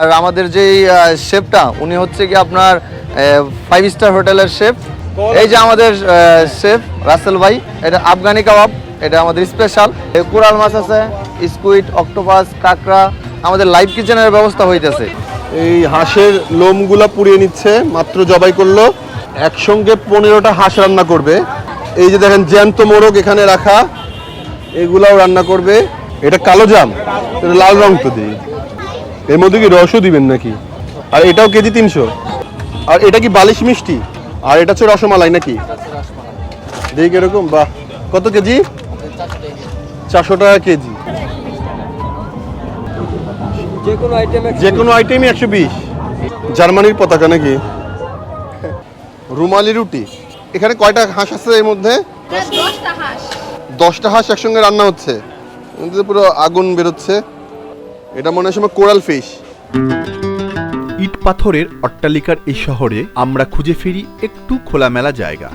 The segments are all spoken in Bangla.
আর আমাদের যেই শেফটা, উনি হচ্ছে কি আপনার ফাইভ স্টার হোটেলের শেফ। এই যে আমাদের শেফ, রাসেল ভাই, এটা আফগানি কাবাব, এটা আমাদের স্পেশাল কোরাল মাছ আছে স্কুইড অক্টোপাস কাঁকড়া, আমাদের লাইভ কিচেনের ব্যবস্থা হইতেছে। এই হাঁসের লোমগুলা পুড়িয়ে নিচ্ছে, মাত্র জবাই করল। একসঙ্গে পনেরোটা হাঁস রান্না করবে। এই যে দেখেন, জ্যান্ত মোরগ এখানে রাখা। এগুলাও রান্না করবে। এটা কালো জাম, এটা লাল রং তো দিই। এর মধ্যে কি রসও দিবেন নাকি? আর এটাও কেজি তিনশো? আর এটা কি বালিশ মিষ্টি? আর এটা হচ্ছে রসমালাই নাকি? দেখি এরকম বাহ। কত কেজি? চারশো টাকা কেজি। যে কোনো আইটেম যে কোনো আইটেমই একশো বিশ। জার্মানির পতাকা নাকি? রুমালি রুটি। এখানে কয়টা হাঁস আছে এর মধ্যে? দশটা হাঁস। একসঙ্গে রান্না হচ্ছে। পুরো আগুন বেরোচ্ছে। এটা মনে হয় কোরাল ফিশ। ইট পাথরের অট্টালিকার এই শহরে আমরা খুঁজে ফিরি একটু খোলামেলা জায়গা।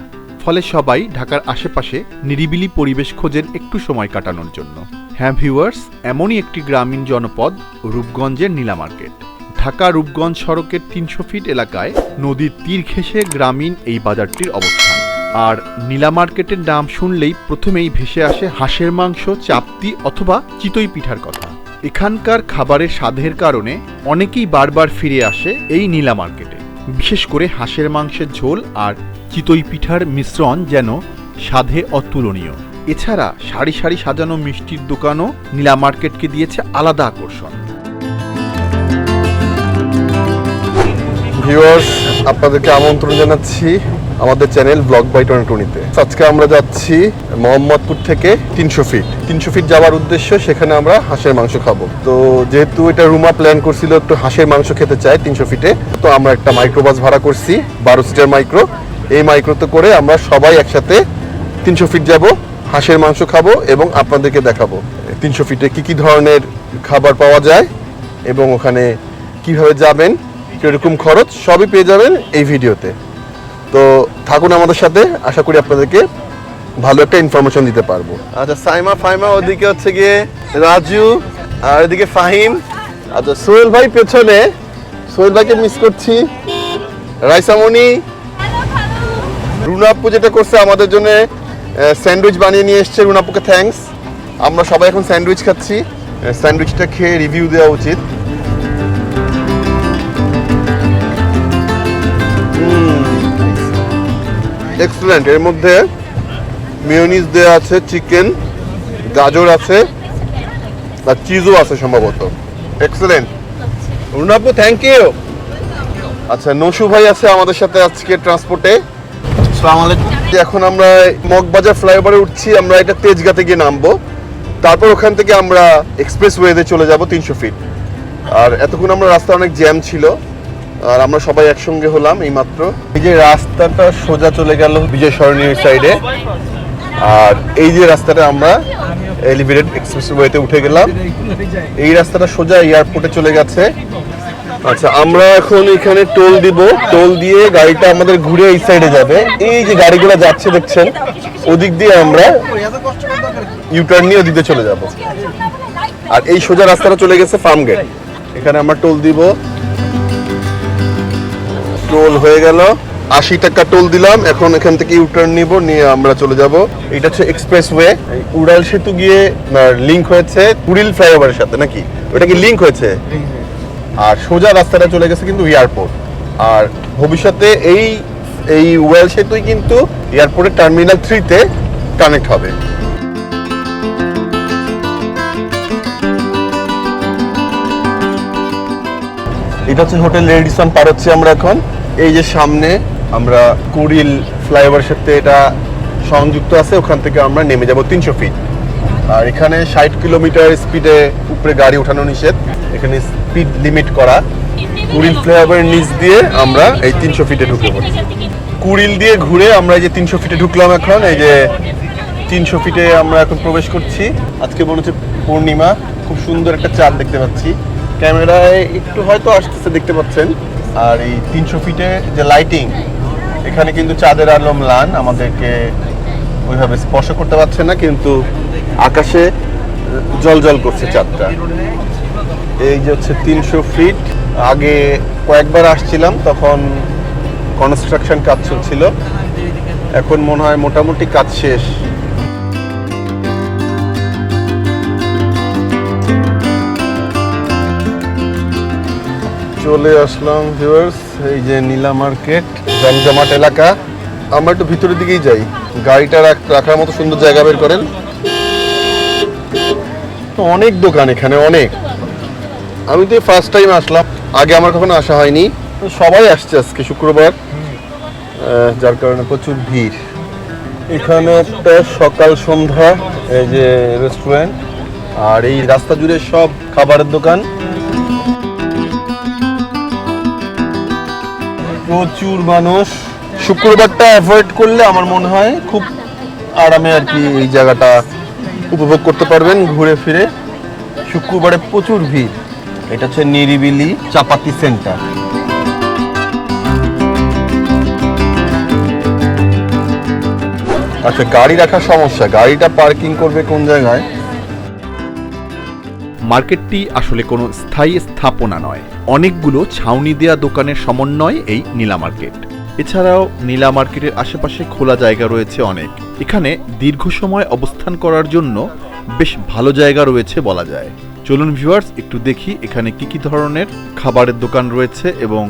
ফলে সবাই ঢাকার আশেপাশে নিরিবিলি পরিবেশ খোঁজেন একটু সময় কাটানোর জন্য। হ্যাঁ ভিউয়ার্স, এমনই একটি গ্রামীণ জনপদ রূপগঞ্জের নীলা মার্কেট। ঢাকা রূপগঞ্জ সড়কের তিনশো ফিট এলাকায় নদীর তীর ঘেঁষে গ্রামীণ এই বাজারটির অবস্থান। আর নীলা মার্কেটের নাম শুনলেই প্রথমেই ভেসে আসে হাঁসের মাংস, চাপতি অথবা চিতই পিঠার কথা। এখানকার খাবারের স্বাদের কারণে অনেকেই বারবার ফিরে আসে এই নীলা মার্কেটে। বিশেষ করে হাঁসের মাংসের ঝোল আর চিতই পিঠার মিশ্রণ যেন স্বাদে অতুলনীয়। এছাড়া সারি সারি সাজানো মিষ্টির দোকানও নীলা মার্কেটকে দিয়েছে আলাদা আকর্ষণ। ভিউয়ার্স আপনাদেরকে আমন্ত্রণ জানাচ্ছি। আমাদের চ্যানেল ব্লগ বাই টোয়েন্টি টোয়েন্টিতে আজকে আমরা যাচ্ছি মোহাম্মদপুর থেকে তিনশো ফিট তিনশো ফিট যাওয়ার উদ্দেশ্য সেখানে আমরা হাঁসের মাংস খাব। তো, যেহেতু এটা রুমা প্ল্যান করছিল একটু হাঁসের মাংস খেতে চাই তিনশো ফিটে তো আমরা একটা মাইক্রোবাস ভাড়া করছি, বারো সিটার মাইক্রো এই মাইক্রোতে করে আমরা সবাই একসাথে তিনশো ফিট যাব, হাঁসের মাংস খাব এবং আপনাদেরকে দেখাবো। তিনশো ফিটে কি কি ধরনের খাবার পাওয়া যায় এবং ওখানে কীভাবে যাবেন, কীরকম খরচ সবই পেয়ে যাবেন এই ভিডিওতে। তো থাকুন আমাদের সাথে। আশা করি আপনাদেরকে ভালো একটা ইনফরমেশন দিতে পারব। আচ্ছা সাইমা ফাইমা ওদিকে হচ্ছে গিয়ে রাজু আর এদিকে ফাহিম। আচ্ছা সোহেল ভাই পেছনে। সোহেল ভাইকে মিস করছি। রাইসামণি রুনাপ্পু যেটা করছে আমাদের জন্য স্যান্ডউইচ বানিয়ে নিয়ে এসছে। রুনাপ্পুকে থ্যাঙ্কস আমরা সবাই এখন স্যান্ডউইচ খাচ্ছি। স্যান্ডউইচটা খেয়ে রিভিউ দেওয়া উচিত। এক্সেলেন্ট এর মধ্যে মিওনিজ দেওয়া আছে চিকেন গাজর আছে আর চিজও আছে সম্ভবত। এক্সেলেন্ট রুনাপু থ্যাংক ইউ আচ্ছা নসু ভাই আছে আমাদের সাথে আজকে ট্রান্সপোর্টে এখন আমরা মগবাজার ফ্লাইওভারে উঠছি আমরা এটা তেজগাতে গিয়ে নামবো। তারপর ওখান থেকে আমরা এক্সপ্রেস ওয়েতে চলে যাব তিনশো ফিট আর এতক্ষণ আমরা রাস্তা অনেক জ্যাম ছিল। আর আমরা সবাই একসঙ্গে হলাম এই মাত্র এই যে রাস্তাটা সোজা চলে গেল বিজয় সরণীর সাইডে আর এই যে রাস্তাটা আমরা এলিভেটেড এক্সপ্রেস ওয়েতে উঠে গেলাম। এই রাস্তাটা সোজা এয়ারপোর্টে চলে গেছে। আচ্ছা আমরা এখন এখানে টোল দিব। টোল দিয়ে গাড়িটা আমাদের ঘুরে এই সাইডে যাবে। এই যে গাড়িগুলো যাচ্ছে দেখছেন, ওদিক দিয়ে আমরা ইউটার্ন নিয়ে ওদিকে চলে যাব। আর এই সোজা রাস্তাটা চলে গেছে ফার্ম গেট এখানে আমরা টোল দিব। টোল হয়ে গেল। আশি টাকা টোল দিলাম, এখন এখান থেকে ইউটার্ন নিব, নিয়ে আমরা চলে যাব। এটা হচ্ছে এক্সপ্রেস ওয়ে উড়াল সেতু গিয়ে লিংক হয়েছে, কুড়িল ফ্লাইওভারের সাথে নাকি? ওটা কি লিংক হয়েছে? আর সোজা রাস্তাটা চলে গেছে কিন্তু এয়ারপোর্ট আর ভবিষ্যতে এই এই ওয়েল সেতুই কিন্তু এয়ারপোর্টের টার্মিনাল থ্রিতে কানেক্ট হবে। এটা হচ্ছে হোটেল রেডিসন পার হচ্ছে আমরা এখন। এই যে সামনে আমরা কুড়িল ফ্লাইওভারের সাথে এটা সংযুক্ত আছে, ওখান থেকে আমরা নেমে যাব তিনশো ফিট। আর এখানে ষাট কিলোমিটার স্পিডে উপরে গাড়ি ওঠানো নিষেধ। এখানে স্পিড লিমিট করা। কুড়িল ফ্লাইওভারের নিচ দিয়ে আমরা এই তিনশো ফিটে ঢুকে পড়ি কুড়িল দিয়ে ঘুরে আমরা এই যে তিনশো ফিটে ঢুকলাম এখন, এই যে তিনশো ফিটে আমরা এখন প্রবেশ করছি। আজকে মনে হচ্ছে পূর্ণিমা, খুব সুন্দর একটা চাঁদ দেখতে পাচ্ছি। ক্যামেরায় একটু হয়তো আসতেছে, দেখতে পাচ্ছেন। আর এই তিনশো ফিটে যে লাইটিং এখানে কিন্তু চাঁদের আলো ম্লান আমাদেরকে ওইভাবে স্পর্শ করতে পারছে না, কিন্তু আকাশে জল জল করছে চাঁদটা। এই যে হচ্ছে তিনশো ফিট, আগে কয়েকবার আসছিলাম, তখন কনস্ট্রাকশন কাজ চলছিল। এখন মনে হয় মোটামুটি কাজ শেষ। চলে আসলাম ভিউয়ার্স এই যে নীলা মার্কেট জমজমাট এলাকা। আমরা একটু ভিতরের দিকেই যাই। গাড়িটা রাখ- রাখার মতো সুন্দর জায়গা বের করেন। অনেক দোকান এখানে, অনেক। আমি তো ফার্স্ট টাইম আসলাম, আগে আমার কখনো আসা হয়নি। সবাই আসছে আজকে শুক্রবার। যার কারণে প্রচুর ভিড়। এখানে একটা সকাল সন্ধ্যা, এই যে রেস্টুরেন্ট আর এই রাস্তা জুড়ে সব খাবারের দোকান। প্রচুর মানুষ। শুক্রবারটা অ্যাভয়েড করলে আমার মনে হয় খুব আরামে আর কি এই জায়গাটা উপভোগ করতে পারবেন ঘুরে ফিরে। শুক্রবারে প্রচুর ভিড়। এটা হচ্ছে নিরিবিলি চাপাতি সেন্টার। আচ্ছা গাড়ি রাখার সমস্যা। গাড়িটা পার্কিং করবে কোন জায়গায়? মার্কেটটি আসলে কোনো স্থায়ী স্থাপনা নয়। অনেকগুলো ছাউনি দেয়া দোকানের সমন্বয় এই নীলা মার্কেট। এছাড়াও নীলা মার্কেটের আশেপাশে খোলা জায়গা রয়েছে অনেক। এখানে দীর্ঘ সময় অবস্থান করার জন্য বেশ ভালো জায়গা রয়েছে বলা যায়। চলুন ভিউয়ার্স একটু দেখি এখানে কি কি ধরনের খাবারের দোকান রয়েছে এবং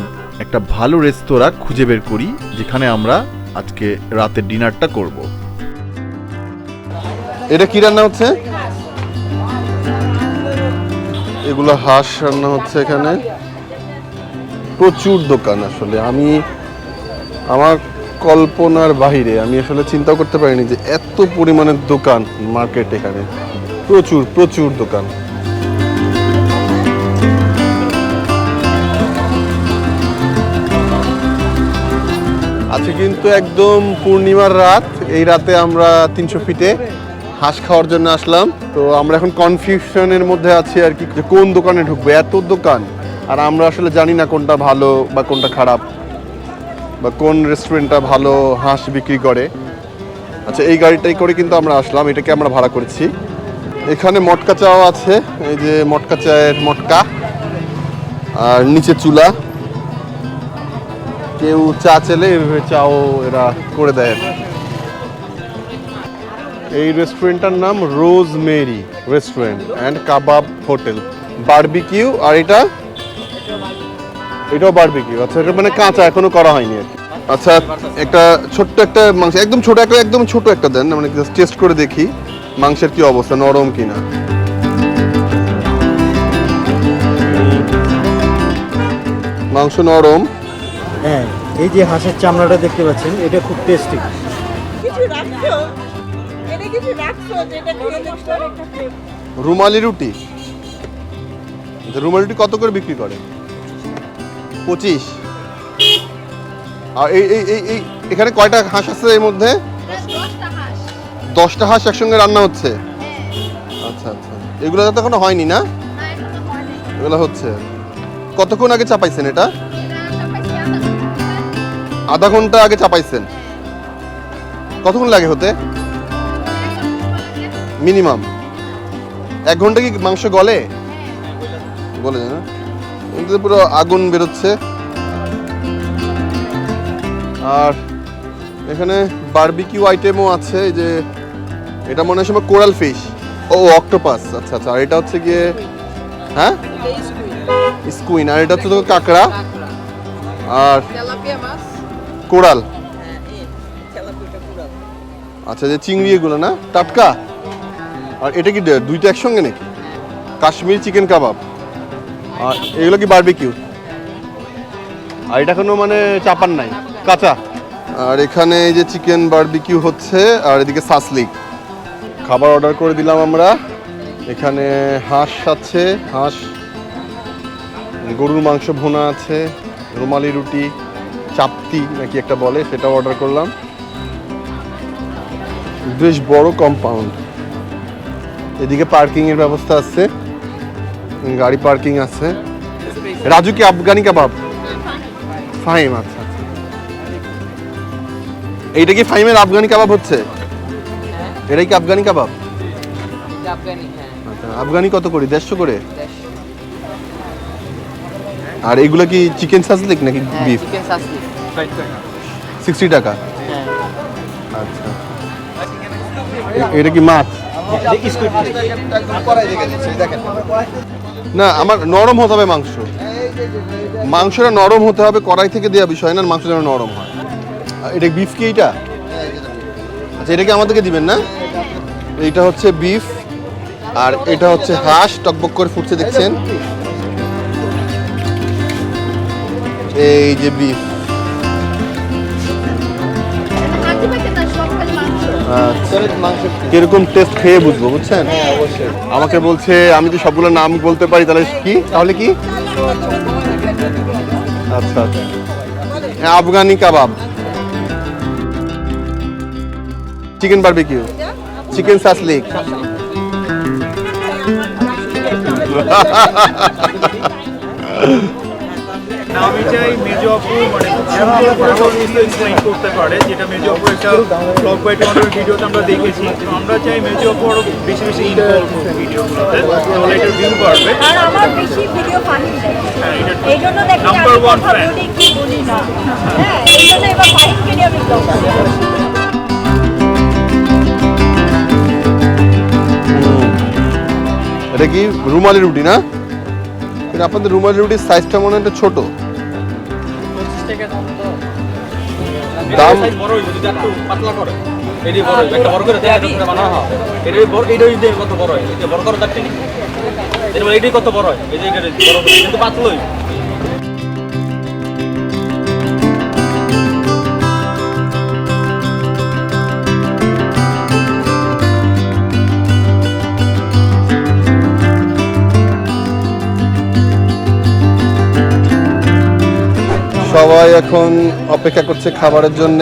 একটা ভালো রেস্তোরাঁ খুঁজে বের করি, যেখানে আমরা আজকে রাতের ডিনারটা করব। এটা কি রান্না হচ্ছে? এগুলো হাঁস রান্না হচ্ছে এখানে। প্রচুর দোকান আসলে। আমি, আমার কল্পনার বাহিরে আমি আসলে চিন্তা করতে পারিনি যে এত পরিমাণের দোকান মার্কেট এখানে। প্রচুর প্রচুর দোকান। আজকে কিন্তু একদম পূর্ণিমার রাত। এই রাতে আমরা তিনশো ফিটে হাঁস খাওয়ার জন্য আসলাম। তো আমরা এখন কনফিউশনের মধ্যে আছি আর কি, যে কোন দোকানে ঢুকবো? এত দোকান। আর আমরা আসলে জানি না কোনটা ভালো বা কোনটা খারাপ, বা কোন রেস্টুরেন্টটা ভালো হাঁস বিক্রি করে। আচ্ছা এই গাড়িটাই করে কিন্তু আমরা আসলাম, এটাকে আমরা ভাড়া করেছি। এখানে মটকা চাও আছে, এই যে মটকা চায়ের মটকা, আর নিচে চুলা। কেউ চা চেলে এভাবে চাও এরা করে দেয়। এই রেস্টুরেন্টটার নাম Rose Mary restaurant and kebab hotel barbecue আর এটা? এটাও বারবিকিউ আচ্ছা এটা মানে কাঁচা এখনও করা হয়নি আর আচ্ছা একটা ছোট্ট একটা মাংস একদম ছোট একটা একদম ছোট একটা দেন মানে জাস্ট টেস্ট করে দেখি মাংসের কি অবস্থা নরম কিনা। মাংস নরম। হ্যাঁ এই যে হাঁসের চামড়াটা দেখতে পাচ্ছেন এটা খুব টেস্টি কিছু রাখছো? রুমালি রুটি? রুমালি রুটি কত করে বিক্রি করে? পঁচিশ। আর এই এই এই এই, এখানে কয়টা হাঁস আছে এর মধ্যে? দশটা হাঁস একসঙ্গে রান্না হচ্ছে? আচ্ছা আচ্ছা। এগুলো তো এখনও হয়নি না? এগুলো হচ্ছে। কতক্ষণ আগে চাপাইছেন এটা? আধা ঘণ্টা আগে চাপাইছেন? কতক্ষণ লাগে হতে? মিনিমাম। এক ঘণ্টা কি মাংস গলে? গলে না? কিন্তু পুরো আগুন বেরোচ্ছে। আর এখানে বারবিকিউ আইটেমও আছে যে এটা মনে হয় সময় কোরাল ফিশ। ও অক্টোপাস আচ্ছা আচ্ছা আর এটা হচ্ছে গিয়ে হ্যাঁ? স্কুইন আর এটা হচ্ছে তো কাঁকড়া। আর কোরাল। হ্যাঁ পুরো আচ্ছা যে চিংড়ি এগুলো না? টাটকা? আর এটা কি দুইটা একসঙ্গে নাকি? কাশ্মীর চিকেন কাবাব। আর এগুলো কি বারবিকিউ আর এটা কোনো মানে চাপান নাই, কাঁচা? আর এখানে এই যে চিকেন বারবিকিউ হচ্ছে, আর এদিকে সাসলিক খাবার অর্ডার করে দিলাম আমরা। এখানে হাঁস আছে, হাঁস, গরুর মাংস ভোনা আছে, রুমালি রুটি, চাপতি নাকি একটা বলে সেটা অর্ডার করলাম। বেশ বড় কম্পাউন্ড এদিকে পার্কিং এর ব্যবস্থা আছে। গাড়ি পার্কিং আছে। রাজু কি আফগানি কাবাব? ফাহিম আচ্ছা আচ্ছা। এইটা কি ফাহিমের আফগানি কাবাব হচ্ছে? এটাই কি আফগানি কাবাব? আফগানি হ্যাঁ আচ্ছা আফগানি কত করে? দেড়শো করে? আর এগুলো কি চিকেন সাসলিক নাকি বিফ চিকেন সাসলি সিক্সটি টাকা। আচ্ছা। এটা কি মাছ? না আমার নরম হতে হবে মাংস। মাংসটা নরম হতে হবে কড়াই থেকে দেওয়া বিষয় না মাংস যেন নরম হয়। এটা বিফ কি এইটা আচ্ছা এটা কি আমাদেরকে দিবেন না? এইটা হচ্ছে বিফ আর এটা হচ্ছে হাঁস টকবক করে ফুটছে দেখছেন? এই যে বিফ কীরকম টেস্ট খেয়ে বুঝব বুঝছেন? আমাকে বলছে আমি যদি সবগুলো নাম বলতে পারি তাহলে কি? তাহলে কি? আচ্ছা আচ্ছা। হ্যাঁ, Afghani kebab. Chicken barbecue chicken shashlik আমি চাই মেজো আপু মানে এক্সপ্লেইন করতে পারে যেটা একটা ব্লগ বাই টমেটোর ভিডিওতে আমরা দেখেছি। তো আমরা চাই বেশি বেশি ইনভলভ হোক ভিডিওগুলোতে তাহলে এটার ভিউ বাড়বে। আর আমার বেশি ভিডিও দেখে হ্যাঁ এটা এই জন্য দেখি নাম্বার ওয়ান ফ্যান কি বলি না। হ্যাঁ এই জন্য এবার ফাহিমকে নিয়ে আমি ব্লগ এটা কি রুমালি রুটি না? এটা আপনাদের রুমালি রুটির সাইজটা মনে হয় একটু ছোট দাম বড় হইবে যদি একটু পাতলা করে। এটি বড় হইবে একটা বড় করে দেয় এটা করে বানানো হয় এটা বড় এটা হইবে কত বড় হয় এটা বড় করে দেখতে মানে এটাই কত বড় হয় এই যে এটা বড় করে কিন্তু পাতলা হইবে সবাই এখন অপেক্ষা করছে খাবারের জন্য।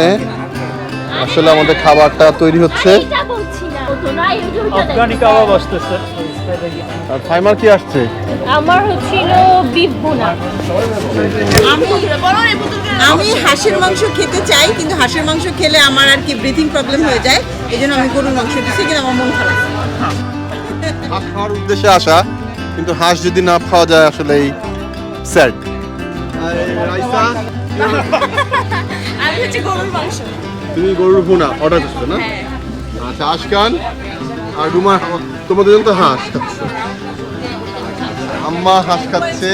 আসলে আমাদের খাবারটা তৈরি হচ্ছে। আফগানি কাবাব আসতেছে আর ফাইমার কি আসছে? আমার হচ্ছিল বিফ ভুনা। আমি আমি হাঁসের মাংস খেতে চাই কিন্তু হাঁসের মাংস খেলে আমার আর কি ব্রিথিং প্রবলেম হয়ে যায়। এই জন্য আমি গরুর মাংস দিচ্ছি কিন্তু আমার মন খারাপ। হাঁস খাওয়ার উদ্দেশ্যে আসা কিন্তু হাঁস যদি না খাওয়া যায় আসলে এই স্যাড আমি হচ্ছে গরুর মাংস। তুমি গরুর ভুনা অর্ডার করছ না? আচ্ছা আশকান আর রুমা তোমাদের জন্য তো হাঁস খাচ্ছে। আম্মা হাঁস খাচ্ছে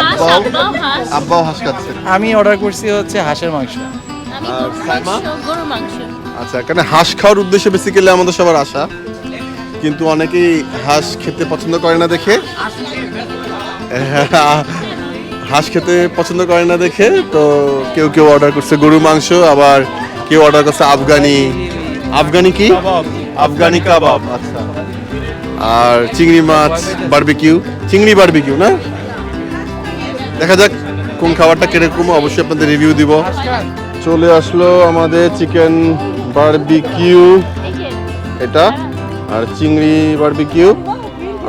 আব্বাও আব্বাও হাঁস খাচ্ছে। আমি অর্ডার করছি হচ্ছে হাঁসের মাংস। আর সাইমা? গরুর মাংস। আচ্ছা কারণ হাঁস খাওয়ার উদ্দেশ্যে বেসিক্যালি আমাদের সবার আশা। কিন্তু অনেকেই হাঁস খেতে পছন্দ করে না দেখে। হাঁস খেতে পছন্দ করে না দেখে তো কেউ কেউ অর্ডার করছে গরু মাংস আবার কেউ অর্ডার করছে আফগানি আফগানি কি? আফগানি কাবাব আচ্ছা। আর চিংড়ি মাছ বারবিকিউ চিংড়ি বারবিকিউ না? দেখা যাক কোন খাবারটা কীরকম অবশ্যই আপনাদের রিভিউ দিব। চলে আসলো আমাদের চিকেন বারবিকিউ এটা আর চিংড়ি বারবিকিউ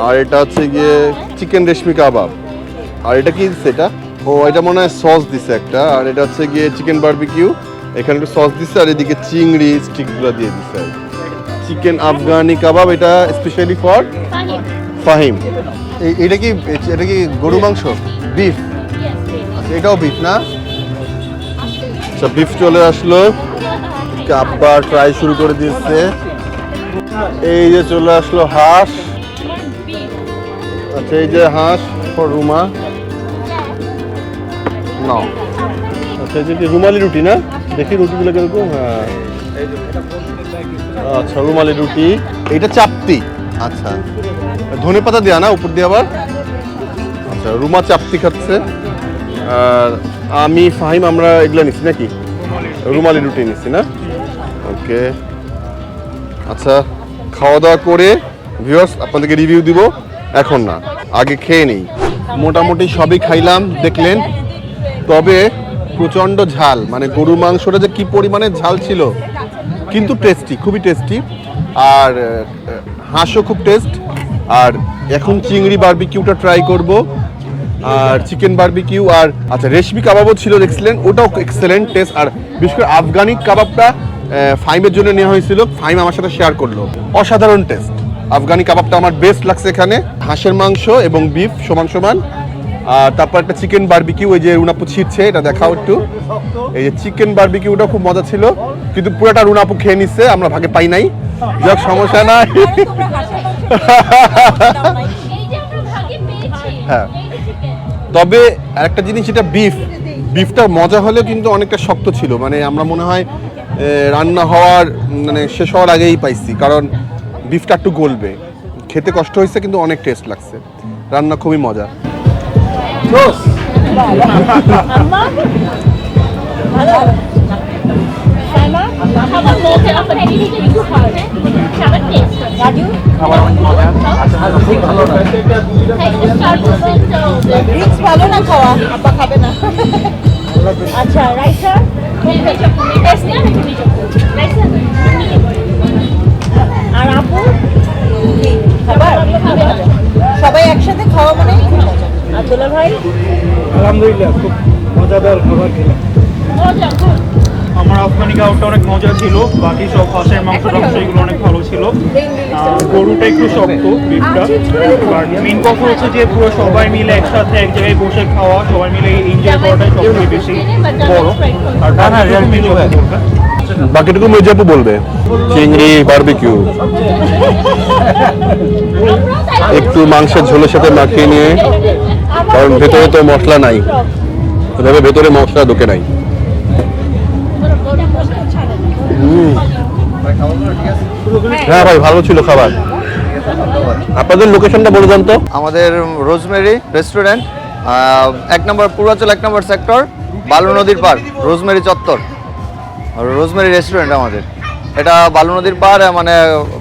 আর এটা হচ্ছে গিয়ে চিকেন রেশমি কাবাব। আর এটা কি দিচ্ছে এটা ও এটা মনে হয় সস দিছে একটা। আর এটা হচ্ছে গিয়ে চিকেন বারবিকিউ এখানে একটু সস দিচ্ছে আর এদিকে চিংড়ি স্টিকগুলো দিয়ে দিচ্ছে চিকেন আফগানি কাবাব এটা স্পেশালি ফর ফাহিম। এটা কি এটা কি গরু মাংস? বিফ এটাও বিফ না? আচ্ছা বিফ চলে আসলো। আব্বার ট্রাই শুরু করে দিয়েছে। এই যে চলে আসলো হাঁস। আচ্ছা এই যে হাঁস ফর রুমা। নাও আচ্ছা এই যে রুমালি রুটি না? দেখি রুটিগুলো কীরকম হ্যাঁ। আচ্ছা রুমালি রুটি। এটা চাপতি। আচ্ছা। ধনে পাতা দেওয়া না উপর দিয়ে আবার? আচ্ছা রুমা চাপতি খাচ্ছে। আর আমি ফাহিম আমরা এগুলো নিচ্ছি নাকি? রুমালি রুটি নিচ্ছি না? ওকে। আচ্ছা খাওয়া দাওয়া করে ভিউয়ার্স আপনাদেরকে রিভিউ দিব। এখন না আগে খেয়ে নেই। মোটামুটি সবই খাইলাম দেখলেন। তবে প্রচণ্ড ঝাল মানে গরু মাংসটা যে কি পরিমাণে ঝাল ছিল, কিন্তু টেস্টি খুবই টেস্টি আর হাঁসও খুব টেস্ট আর এখন চিংড়ি বারবিকিউটা ট্রাই করব। আর চিকেন বারবিকিউ আর আচ্ছা রেশমি কাবাবও ছিল এক্সেলেন্ট ওটাও এক্সেলেন্ট টেস্ট আর বিশেষ করে আফগানিক কাবাবটা ফাইমের জন্য নেওয়া হয়েছিল। ফাইম আমার সাথে শেয়ার করল। অসাধারণ টেস্ট আফগানি কাবাবটা আমার বেস্ট লাগছে এখানে। হাঁসের মাংস এবং বিফ সমান সমান। আর তারপর একটা চিকেন বারবিকিউ ওই যে রুনাপু ছিটছে এটা দেখাও একটু। এই যে চিকেন বারবিকিউটা খুব মজা ছিল, কিন্তু পুরোটা রুনাপু খেয়ে নিচ্ছে আমরা ভাগে পাই নাই। যাক, সমস্যা নাই। হ্যাঁ। তবে আরেকটা জিনিস, এটা বিফ বিফটা মজা হলেও কিন্তু অনেকটা শক্ত ছিল মানে আমরা মনে হয় রান্না হওয়ার মানে শেষ হওয়ার আগেই পাইছি, কারণ বিফটা একটু গলবে। খেতে কষ্ট হয়েছে, কিন্তু অনেক টেস্ট লাগছে। রান্না খুবই মজা। আচ্ছা ভালো না খাওয়া? আব্বা খাবে না। আচ্ছা রাইসা? দুলা ভাই? আলহামদুলিল্লাহ খুব মজাদার খাবার খেলাম। আমার আফগানি কাউটা অনেক মজা ছিল বাকি সব হাঁসের মাংস টাংস এগুলো অনেক ভালো ছিল। আর গরুটা একটু শক্ত বিফটা আর মেন কথা হচ্ছে যে পুরো সবাই মিলে একসাথে এক জায়গায় বসে খাওয়া সবাই মিলে এনজয় করাটাই সবথেকে বেশি বড়। আর বাকিটুকু মেনু বলবে বাকিটুকু মেজাপু বলবে। চিংড়ি বারবিকিউ একটু মাংসের ঝোলের সাথে মাখিয়ে নিয়ে। কারণ ভেতরে তো মশলা নাই। তবে ভেতরে মশলা ঢোকে নাই। হ্যাঁ ভাই ভালো ছিল খাবার। আপনাদের লোকেশনটা বলে দেন তো। আমাদের রোজমেরি রেস্টুরেন্ট এক নম্বর পূর্বাচল এক নম্বর সেক্টর বালু নদীর পার রোজমেরি চত্বর। রোজমেরি রেস্টুরেন্ট আমাদের। এটা বালু নদীর পার মানে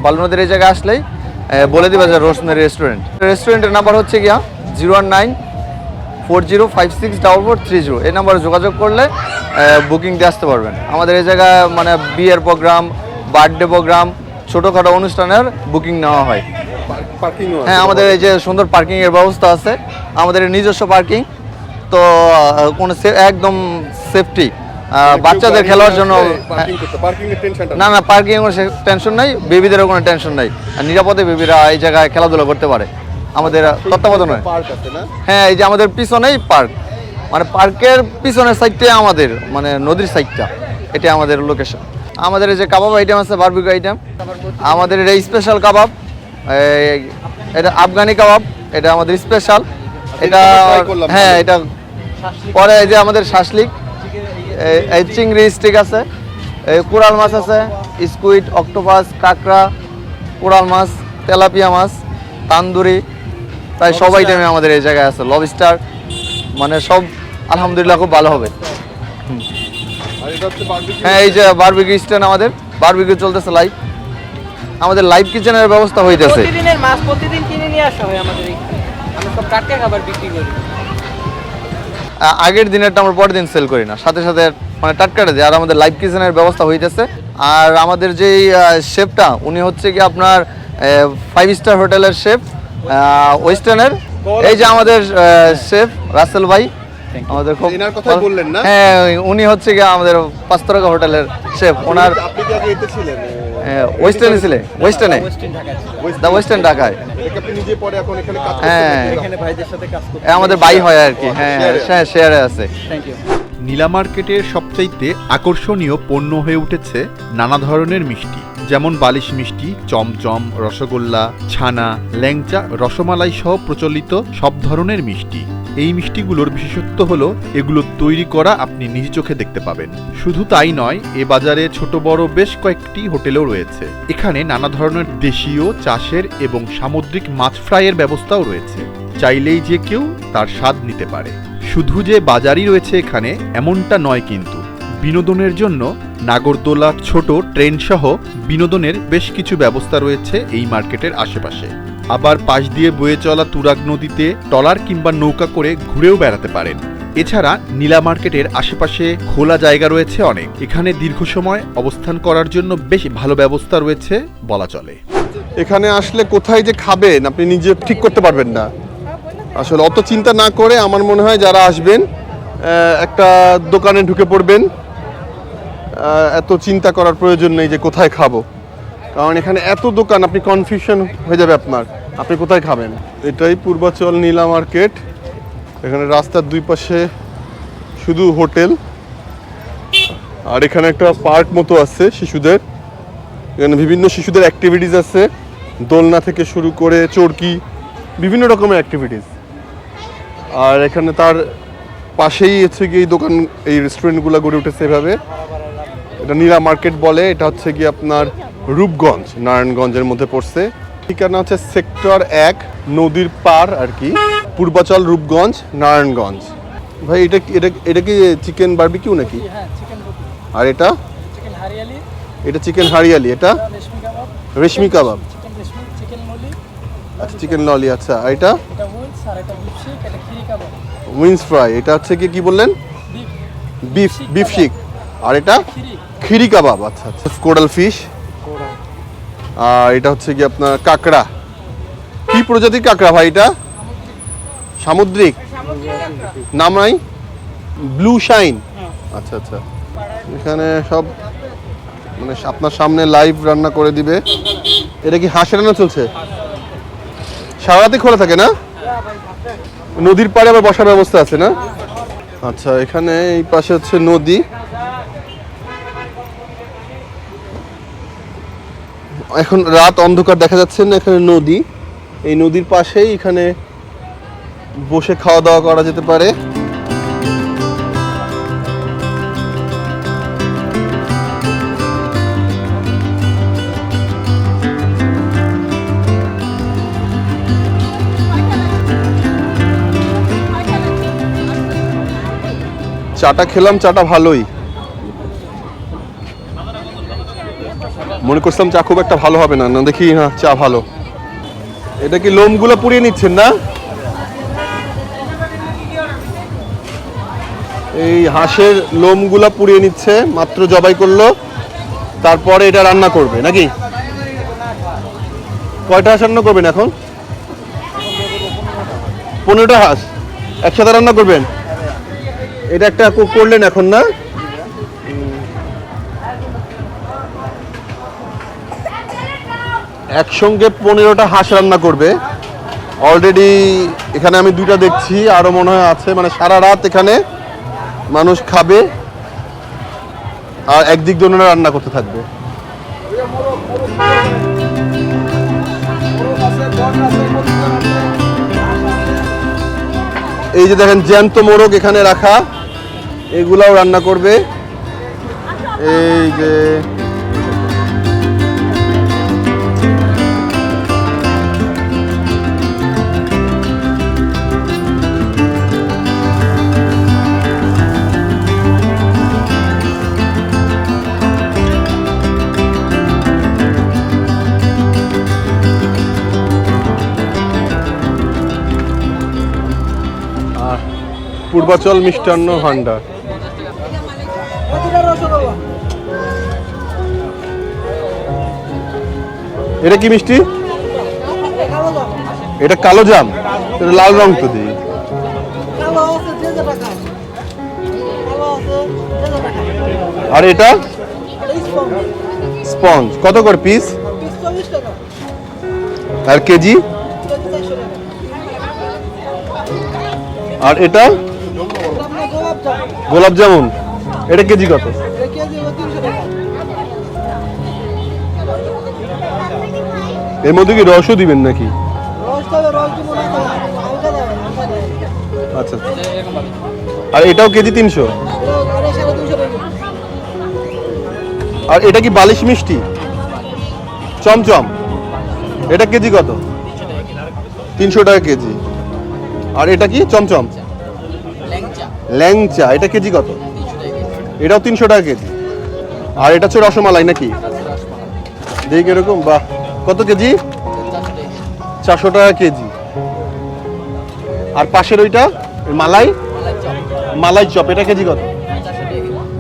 বালু নদীর এই জায়গায় আসলেই বলে দিবে যে রোজমেরি রেস্টুরেন্ট। রেস্টুরেন্টের নাম্বার হচ্ছে গিয়া zero one nine four zero five six double four three zero. এই নাম্বারে যোগাযোগ করলে বুকিং দিয়ে আসতে পারবেন। আমাদের এই জায়গায় মানে বিয়ের প্রোগ্রাম বার্থডে প্রোগ্রাম ছোটোখাটো অনুষ্ঠানের বুকিং নেওয়া হয়। হ্যাঁ আমাদের এই যে সুন্দর পার্কিংয়ের ব্যবস্থা আছে। আমাদের নিজস্ব পার্কিং তো কোনো একদম সেফটি বাচ্চাদের খেলার জন্য না না পার্কিং টেনশন নাই বেবিদেরও কোনো টেনশন নাই। আর নিরাপদে বেবিরা এই জায়গায় খেলাধুলা করতে পারে। আমাদের তত্ত্বাবধানে। হ্যাঁ এই যে আমাদের পিছনেই পার্ক। মানে পার্কের পিছনের সাইডটাই আমাদের মানে নদীর সাইডটা এটা আমাদের লোকেশন আমাদের এই যে কাবাব আইটেম আছে বারবিকিউ আইটেম আমাদের এটা স্পেশাল কাবাব এটা আফগানি কাবাব এটা আমাদের স্পেশাল এটা হ্যাঁ এটা পরে এই যে আমাদের শাসলিক এই- এই চিংড়ি স্টিক আছে এই কোরাল মাছ আছে স্কুইড অক্টোপাস কাঁকড়া কোরাল মাছ তেলাপিয়া মাছ তান্দুরি প্রায় সব আইটেমে আমাদের এই জায়গায় আছে। লবস্টার মানে সব আলহামদুলিল্লাহ খুব ভালো হবে। হ্যাঁ এই যে বারবিকিউ স্ট্যান্ড আমাদের। বারবিকিউ চলতেছে লাইভ আমাদের লাইভ কিচেনের ব্যবস্থা হইতেছে। প্রতিদিনের মাছ প্রতিদিন কিনে নিয়ে আসা হয় আমাদের এখানে। আমরা সব টাটকা খাবার বিক্রি করি। আগের দিনেরটা আমরা পরের দিন সেল করি না। সাথে সাথে মানে টাটকাটা দিই। আর আমাদের লাইভ কিচেনের ব্যবস্থা হইতেছে। আর আমাদের যেই শেফটা উনি হচ্ছে কি আপনার ফাইভ স্টার হোটেলের শেফ ওয়েস্টার্নের এই যে আমাদের শেফ রাসেল ভাই আমাদের খুব এনার কথাই বললেন না? হ্যাঁ উনি হচ্ছে কি আমাদের পাঁচতারকা হোটেলের শেফ ওনার আপনি কি আগে এতে ছিলেন? ওয়েস্টার্নে ছিলেন ওয়েস্টার্নে দ্য ওয়েস্টার্ন ঢাকায় আপনি নিজে পরে এখন এখানে কাজ হ্যাঁ। এখানে ভাইদের সাথে কাজ করতে আমাদের বাই হয় আর কি। হ্যাঁ হ্যাঁ শেয়ারে আছে। থ্যাংক ইউ নীলা মার্কেটের সবচাইতে আকর্ষণীয় পণ্য হয়ে উঠেছে নানা ধরনের মিষ্টি। যেমন বালিশ মিষ্টি, চমচম, রসগোল্লা, ছানা, ল্যাংচা, রসমালাই সহ প্রচলিত সব ধরনের মিষ্টি। এই মিষ্টিগুলোর বিশেষত্ব হলো, এগুলো তৈরি করা আপনি নিজ চোখে দেখতে পাবেন। শুধু তাই নয়, এ বাজারে ছোট বড় বেশ কয়েকটি হোটেলও রয়েছে। এখানে নানা ধরনের দেশীয়, চাষের এবং সামুদ্রিক মাছ ফ্রাইয়ের ব্যবস্থাও রয়েছে। চাইলেই যে কেউ তার স্বাদ নিতে পারে। শুধু যে বাজারই রয়েছে এখানে, এমনটা নয় কিন্তু। বিনোদনের জন্য নাগরদোলা ছোট ট্রেন সহ বিনোদনের বেশ কিছু ব্যবস্থা রয়েছে এই মার্কেটের আশেপাশে। আবার পাশ দিয়ে বয়ে চলা তুরাগ নদীতে টলার কিংবা নৌকা করে ঘুরেও বেড়াতে পারেন। এছাড়া নীলা মার্কেটের আশেপাশে খোলা জায়গা রয়েছে অনেক। এখানে দীর্ঘ সময় অবস্থান করার জন্য বেশ ভালো ব্যবস্থা রয়েছে বলা চলে। এখানে আসলে কোথায় যে খাবেন আপনি নিজে ঠিক করতে পারবেন না। আসলে অত চিন্তা না করে আমার মনে হয় যারা আসবেন একটা দোকানে ঢুকে পড়বেন। এত চিন্তা করার প্রয়োজন নেই যে কোথায় খাব। কারণ এখানে এত দোকান, আপনি কনফিউশন হয়ে যাবে আপনার, আপনি কোথায় খাবেন? এটাই পূর্বাচল নীলা মার্কেট। এখানে রাস্তার দুই পাশে শুধু হোটেল। আর এখানে একটা পার্ক মতো আছে শিশুদের। এখানে বিভিন্ন শিশুদের অ্যাক্টিভিটিস আছে। দোলনা থেকে শুরু করে চরকি, বিভিন্ন রকমের অ্যাক্টিভিটিস আর এখানে তার পাশেই হচ্ছে গিয়ে এই দোকান, এই রেস্টুরেন্টগুলো গড়ে উঠেছে এভাবে। এটা নীলা মার্কেট বলে এটা হচ্ছে কি আপনার রূপগঞ্জ নারায়ণগঞ্জের মধ্যে পড়ছে। ঠিকানা হচ্ছে সেক্টর এক নদীর পার আর কি পূর্বাচল রূপগঞ্জ নারায়ণগঞ্জ। ভাই এটা এটা এটা কি চিকেন বারবিকিউ নাকি? হ্যাঁ আর এটা? এটা চিকেন হারিয়ালি এটা? রেশমি কাবাব। আচ্ছা চিকেন ললি আচ্ছা। আর এটা? Wings fry. এটা হচ্ছে কি কি বললেন? বিফ। বিফ বিফ শিক আর এটা? খিরি কাবাব আচ্ছা আচ্ছা। Coral fish. আর এটা হচ্ছে কি আপনার কাঁকড়া। কি প্রজাতির কাঁকড়া ভাই এটা? সামুদ্রিক। নাম নাই? Blue shine. আচ্ছা আচ্ছা। এখানে সব মানে আপনার সামনে লাইভ রান্না করে দিবে। এটা কি হাঁস রান্না চলছে? সারা রাতে খোলা থাকে না? নদীর পাড়ে আবার বসার ব্যবস্থা আছে না? আচ্ছা এখানে এই পাশে হচ্ছে নদী। এখন রাত অন্ধকার দেখা যাচ্ছে না, এখানে নদী। এই নদীর পাশেই এখানে বসে খাওয়া দাওয়া করা যেতে পারে। চাটা খেলাম, চাটা ভালোই। মনে করছিলাম চা খুব একটা ভালো হবে না। না, দেখি না চা ভালো। এটা কি লোমগুলো পুড়িয়ে নিচ্ছেন না? এই হাঁসের লোমগুলা পুড়িয়ে নিচ্ছে, মাত্র জবাই করল। তারপরে এটা রান্না করবে, নাকি? কয়টা হাঁস রান্না করবেন এখন? পনেরোটা হাঁস। একসাথে রান্না করবেন? এটা একটা করলেন এখন, না? একসঙ্গে পনেরোটা হাঁস রান্না করবে। অলরেডি এখানে আমি দুইটা দেখছি, আরও মনে হয় আছে। মানে সারা রাত এখানে মানুষ খাবে আর একদিক দিয়ে ওনারা রান্না করতে থাকবে। এই যে দেখেন, জ্যান্ত মোরগ এখানে রাখা। এগুলাও রান্না করবে। এই যে পূর্বাচল মিষ্টান্ন ভান্ডার এটা কি মিষ্টি? এটা কালো জাম। এটা লাল রং তো দিই। আর এটা? স্পঞ্জ। কত করে পিস? আর কেজি? আর এটা? গোলাপ জামুন, এটা কেজি কত? এর মধ্যে কি রসও দিবেন নাকি? আচ্ছা আর এটাও কেজি তিনশো? আর এটা কি বালিশ মিষ্টি? চমচম। এটা কেজি কত? তিনশো টাকা কেজি। আর এটা কি? চমচম। ল্যাংচা, এটা কেজি কত? এটাও তিনশো টাকা কেজি। আর এটা হচ্ছে রসমালাই নাকি? দেখি এরকম, বাহ। কত কেজি? চারশো টাকা কেজি। আর পাশের ওইটা, মালাই? মালাই চপ, এটা কেজি কত?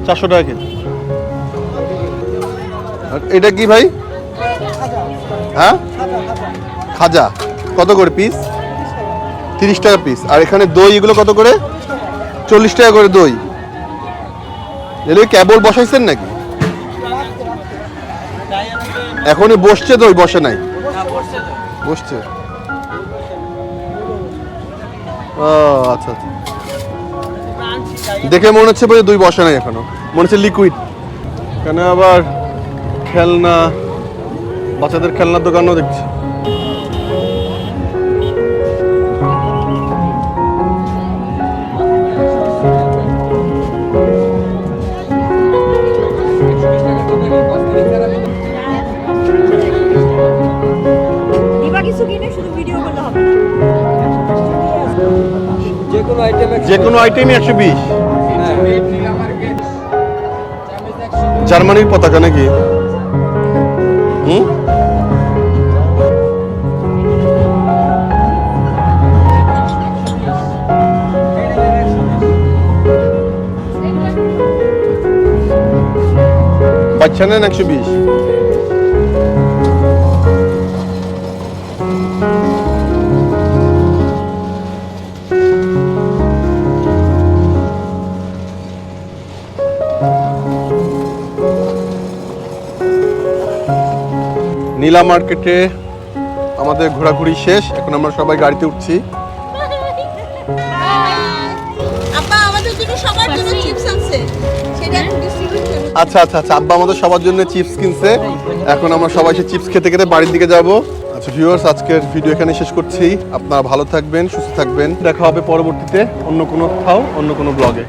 চারশো টাকা কেজি। এটা কি ভাই? হ্যাঁ? খাজা। কত করে পিস তিরিশ টাকা পিস আর এখানে দই এগুলো কত করে? চল্লিশ টাকা করে দই। এগুলো কেবল বসাইছেন নাকি? এখনই বসছে দই, বসে নাই? বসছে? ও আচ্ছা আচ্ছা। দেখে মনে হচ্ছে বোধহয় দুই বসে নাই এখনও। মনে হচ্ছে লিকুইড এখানে আবার খেলনা, বাচ্চাদের খেলনার দোকানও দেখছি। যে কোনো আইটেমই একশো বিশ। জার্মানির পতাকা নাকি? হুম? বাচ্চা নেন একশো বিশ। নীলা মার্কেটে আমাদের ঘোরাঘুরি শেষ এখন আমরা সবাই গাড়িতে উঠছি। আপা আমাদের জন্য সবার জন্য চিপস আনছে। সেটা এখন ডিস্ট্রিবিউট করবে আচ্ছা আচ্ছা আচ্ছা আব্বা আমাদের সবার জন্য চিপস কিনছে। এখন আমরা সবাই সে চিপস খেতে খেতে বাড়ির দিকে যাব। আচ্ছা ভিউয়ার্স আজকের ভিডিও এখানে শেষ করছি। আপনারা ভালো থাকবেন সুস্থ থাকবেন। দেখা হবে পরবর্তীতে অন্য কোনো কোথাও অন্য কোনো ব্লগে